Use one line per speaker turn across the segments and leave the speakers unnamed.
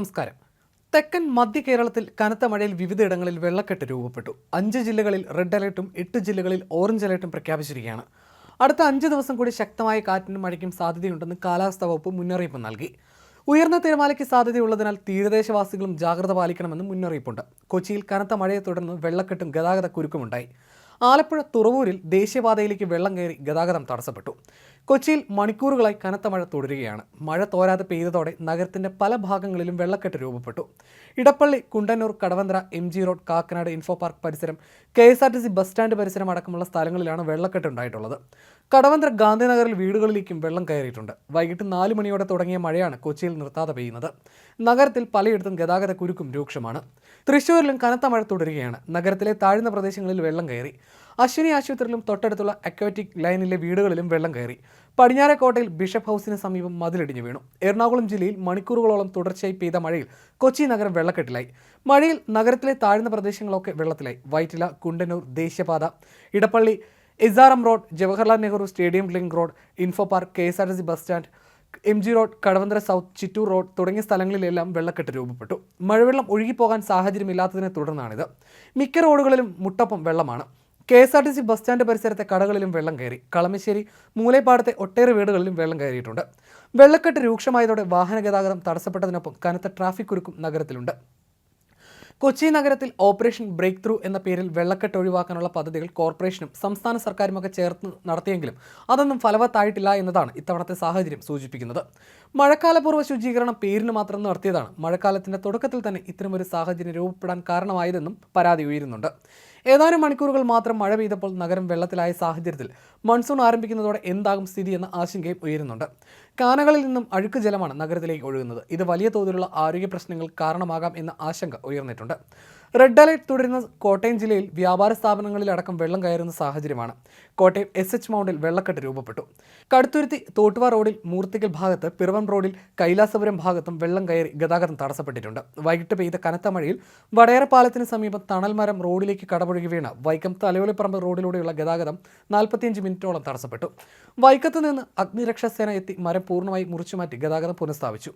നമസ്കാരം. തെക്കൻ മധ്യ കേരളത്തിൽ കനത്ത മഴയിൽ വിവിധയിടങ്ങളിൽ വെള്ളക്കെട്ട് രൂപപ്പെട്ടു. അഞ്ച് ജില്ലകളിൽ റെഡ് അലർട്ടും എട്ട് ജില്ലകളിൽ ഓറഞ്ച് അലർട്ടും പ്രഖ്യാപിച്ചിരിക്കുകയാണ്. അടുത്ത അഞ്ച് ദിവസം കൂടി ശക്തമായ കാറ്റിനും മഴയ്ക്കും സാധ്യതയുണ്ടെന്ന് കാലാവസ്ഥാ വകുപ്പ് മുന്നറിയിപ്പ് നൽകി. ഉയർന്ന തിരമാലയ്ക്ക് സാധ്യതയുള്ളതിനാൽ തീരദേശവാസികളും ജാഗ്രത പാലിക്കണമെന്ന് മുന്നറിയിപ്പുണ്ട്. കൊച്ചിയിൽ കനത്ത മഴയെ തുടർന്ന് വെള്ളക്കെട്ടും ഗതാഗത കുരുക്കുമുണ്ടായി. ആലപ്പുഴ തുറവൂരിൽ ദേശീയപാതയിലേക്ക് വെള്ളം കയറി ഗതാഗതം തടസ്സപ്പെട്ടു. കൊച്ചിയിൽ മണിക്കൂറുകളായി കനത്ത മഴ തുടരുകയാണ്. മഴ തോരാതെ പെയ്തതോടെ നഗരത്തിന്റെ പല ഭാഗങ്ങളിലും വെള്ളക്കെട്ട് രൂപപ്പെട്ടു. Edappally Kundannoor Kadavanthra M G road Kakkanad info park പരിസരം K S R T C bus stand പരിസരം അടക്കമുള്ള സ്ഥലങ്ങളിലാണ് വെള്ളക്കെട്ട് ഉണ്ടായിട്ടുള്ളത്. കടവന്ത്ര ഗാന്ധിനഗറിൽ വീടുകളിലേക്കും വെള്ളം കയറിയിട്ടുണ്ട്. വൈകിട്ട് നാല് മണിയോടെ തുടങ്ങിയ മഴയാണ് കൊച്ചിയിൽ നിർത്താതെ പെയ്യുന്നത്. നഗരത്തിൽ പലയിടത്തും ഗതാഗത കുരുക്കും രൂക്ഷമാണ്. തൃശ്ശൂരിലും കനത്ത മഴ തുടരുകയാണ്. നഗരത്തിലെ താഴ്ന്ന പ്രദേശങ്ങളിൽ വെള്ളം കയറി. അശ്വിനി ആശുപത്രിയിലും തൊട്ടടുത്തുള്ള അക്വാറ്റിക് ലൈനിലെ വീടുകളിലും വെള്ളം കയറി. പടിഞ്ഞാറേക്കോട്ടയിൽ ബിഷപ്പ് ഹൗസിന് സമീപം മതിലിടിഞ്ഞു വീണു. എറണാകുളം ജില്ലയിൽ മണിക്കൂറുകളോളം തുടർച്ചയായി പെയ്ത മഴയിൽ കൊച്ചി നഗരം വെള്ളക്കെട്ടിലായി. മഴയിൽ നഗരത്തിലെ താഴ്ന്ന പ്രദേശങ്ങളൊക്കെ വെള്ളത്തിലായി. വൈറ്റില കുണ്ടന്നൂർ ദേശീയപാത Edappally ഇസാറം road Jawaharlal Nehru stadium link road info park K S R T C bus stand M G road Kadavanthra south Chittoor road തുടങ്ങിയ സ്ഥലങ്ങളിലെല്ലാം വെള്ളക്കെട്ട് രൂപപ്പെട്ടു. മഴവെള്ളം ഒഴുകിപ്പോകാൻ സാഹചര്യമില്ലാത്തതിനെ തുടർന്നാണിത്. മിക്ക റോഡുകളിലും മുട്ടപ്പം വെള്ളമാണ്. K S R T C bus stand പരിസരത്തെ കടകളിലും വെള്ളം കയറി. കളമശ്ശേരി മൂലേപ്പാടത്തെ ഒട്ടേറെ വീടുകളിലും വെള്ളം കയറിയിട്ടുണ്ട്. വെള്ളക്കെട്ട് രൂക്ഷമായതോടെ വാഹന ഗതാഗതം തടസ്സപ്പെട്ടതിനൊപ്പം കനത്ത ട്രാഫിക് കുരുക്കും നഗരത്തിലുണ്ട്. കൊച്ചി നഗരത്തിൽ ഓപ്പറേഷൻ ബ്രേക്ക് ത്രൂ എന്ന പേരിൽ വെള്ളക്കെട്ട് ഒഴിവാക്കാനുള്ള പദ്ധതികൾ കോർപ്പറേഷനും സംസ്ഥാന സർക്കാരും ഒക്കെ ചേർത്ത് നടത്തിയെങ്കിലും അതൊന്നും ഫലവത്തായിട്ടില്ല എന്നതാണ് ഇത്തവണത്തെ സാഹചര്യം സൂചിപ്പിക്കുന്നത്. മഴക്കാലപൂർവ ശുചീകരണം പേരിന് മാത്രം നടത്തിയതാണ്. മഴക്കാലത്തിന്റെ തുടക്കത്തിൽ തന്നെ ഇത്തരമൊരു സാഹചര്യം രൂപപ്പെടാൻ കാരണമായതെന്നും പരാതി ഉയരുന്നുണ്ട്. ഏതാനും മണിക്കൂറുകൾ മാത്രം മഴ പെയ്തപ്പോൾ നഗരം വെള്ളത്തിലായ സാഹചര്യത്തിൽ മൺസൂൺ ആരംഭിക്കുന്നതോടെ എന്താകും സ്ഥിതി എന്ന ആശങ്കയും ഉയരുന്നുണ്ട്. കാനകളിൽ നിന്നും അഴുക്ക് ജലമാണ് നഗരത്തിലേക്ക് ഒഴുകുന്നത്. ഇത് വലിയ തോതിലുള്ള ആരോഗ്യ പ്രശ്നങ്ങൾ കാരണമാകാം എന്ന ആശങ്ക ഉയർന്നിട്ടുണ്ട്. റെഡ് അലർട്ട് തുടരുന്ന കോട്ടയം ജില്ലയിൽ വ്യാപാര സ്ഥാപനങ്ങളിലടക്കം വെള്ളം കയറുന്ന സാഹചര്യമാണ്. കോട്ടയം എസ് എച്ച് മൗണ്ടിൽ വെള്ളക്കെട്ട് രൂപപ്പെട്ടു. കടുത്തുരുത്തി തോട്ടുവ റോഡിൽ മൂർത്തിക്കൽ ഭാഗത്ത് പിറവം റോഡിൽ കൈലാസപുരം ഭാഗത്തും വെള്ളം കയറി ഗതാഗതം തടസ്സപ്പെട്ടിട്ടുണ്ട്. വൈകിട്ട് പെയ്ത കനത്ത മഴയിൽ വടയറ പാലത്തിന് സമീപം തണൽമരം റോഡിലേക്ക് കടപുഴകി വീണ വൈക്കം തലയോളിപ്പറമ്പ് റോഡിലൂടെയുള്ള ഗതാഗതം നാൽപ്പത്തിയഞ്ച് മിനിറ്റോളം തടസ്സപ്പെട്ടു. വൈക്കത്ത് നിന്ന് അഗ്നിരക്ഷാസേന എത്തി മരം പൂർണമായി മുറിച്ചുമാറ്റി ഗതാഗതം പുനഃസ്ഥാപിച്ചു.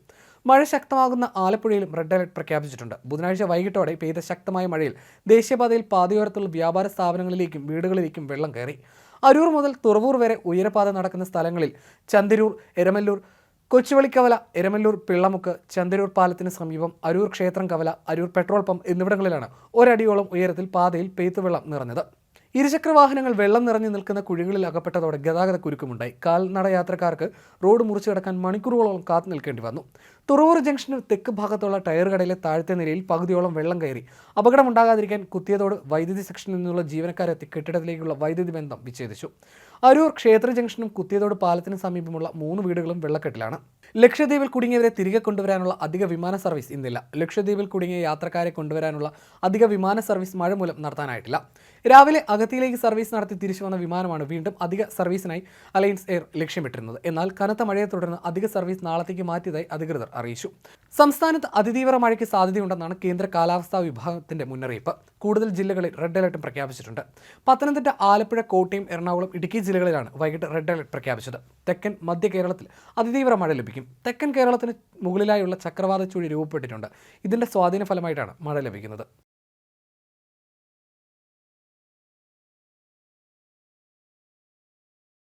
മഴ ശക്തമാകുന്ന ആലപ്പുഴയിലും റെഡ് അലർട്ട് പ്രഖ്യാപിച്ചിട്ടുണ്ട്. ബുധനാഴ്ച വൈകിട്ടോടെ പെയ്ത ശക്തമായ മഴയിൽ ദേശീയപാതയിൽ പാതയോരത്തുള്ള വ്യാപാര സ്ഥാപനങ്ങളിലേക്കും വീടുകളിലേക്കും വെള്ളം കയറി. അരൂർ മുതൽ തുറവൂർ വരെ ഉയരപാത നടക്കുന്ന സ്ഥലങ്ങളിൽ ചന്തിരൂർ എരമല്ലൂർ കൊച്ചുവളിക്കവല എരമല്ലൂർ പിള്ളമുക്ക് ചന്ദരൂർ പാലത്തിന് സമീപം അരൂർ ക്ഷേത്രം കവല അരൂർ പെട്രോൾ പമ്പ് എന്നിവിടങ്ങളിലാണ് ഒരടിയോളം ഉയരത്തിൽ പാതയിൽ പെയ്ത്തുവെള്ളം നിറഞ്ഞത്. ഇരുചക്ര വാഹനങ്ങൾ വെള്ളം നിറഞ്ഞു നിൽക്കുന്ന കുഴികളിൽ അകപ്പെട്ടതോടെ ഗതാഗത കുരുക്കുമുണ്ടായി. കാൽനട യാത്രക്കാർക്ക് റോഡ് മുറിച്ചു കിടക്കാൻ മണിക്കൂറുകളോളം കാത്തു നിൽക്കേണ്ടി വന്നു. തുറവൂർ ജംഗ്ഷന് തെക്ക് ഭാഗത്തുള്ള ടയർ കടയിലെ താഴത്തെ നിലയിൽ പകുതിയോളം വെള്ളം കയറി. അപകടമുണ്ടാകാതിരിക്കാൻ കുത്തിയതോട് വൈദ്യുതി സെക്ഷനിൽ നിന്നുള്ള ജീവനക്കാരെത്തി കെട്ടിടത്തിലേക്കുള്ള വൈദ്യുതി ബന്ധം വിച്ഛേദിച്ചു. അരൂർ ക്ഷേത്ര ജംഗ്ഷനും കുത്തിയതോട് പാലത്തിന് സമീപമുള്ള മൂന്ന് വീടുകളും വെള്ളക്കെട്ടിലാണ്. ലക്ഷദ്വീപിൽ കുടുങ്ങിയവരെ തിരികെ കൊണ്ടുവരാനുള്ള അധിക വിമാന സർവീസ് ഇന്നില്ല. ലക്ഷദ്വീപിൽ കുടുങ്ങിയ യാത്രക്കാരെ കൊണ്ടുവരാനുള്ള അധിക വിമാന സർവീസ് മഴ മൂലം നടത്താനായിട്ടില്ല. രാവിലെ അഗത്തിയിലേക്ക് സർവീസ് നടത്തി തിരിച്ചു വന്ന വിമാനമാണ് വീണ്ടും അധിക സർവീസിനായി അലയൻസ് എയർ ലക്ഷ്യമിട്ടിരുന്നത്. എന്നാൽ കനത്ത മഴയെ തുടർന്ന് അധിക സർവീസ് നാളത്തേക്ക് മാറ്റിയതായി അധികൃതർ അറിയിച്ചു. സംസ്ഥാനത്ത് അതിതീവ്ര മഴയ്ക്ക് സാധ്യതയുണ്ടെന്നാണ് കേന്ദ്ര കാലാവസ്ഥാ വിഭാഗത്തിന്റെ മുന്നറിയിപ്പ്. കൂടുതൽ ജില്ലകളിൽ റെഡ് അലർട്ടും പ്രഖ്യാപിച്ചിട്ടുണ്ട്. പത്തനംതിട്ട ആലപ്പുഴ കോട്ടയം എറണാകുളം ഇടുക്കി ജില്ലകളിലാണ് വൈകിട്ട് റെഡ് അലർട്ട് പ്രഖ്യാപിച്ചത്. തെക്കൻ മധ്യ കേരളത്തിൽ അതിതീവ്ര മഴ ലഭിക്കും. തെക്കൻ കേരളത്തിന് മുകളിലായുള്ള ചക്രവാത ചുഴി രൂപപ്പെട്ടിട്ടുണ്ട്. ഇതിന്റെ സ്വാധീന ഫലമായിട്ടാണ് മഴ ലഭിക്കുന്നത്.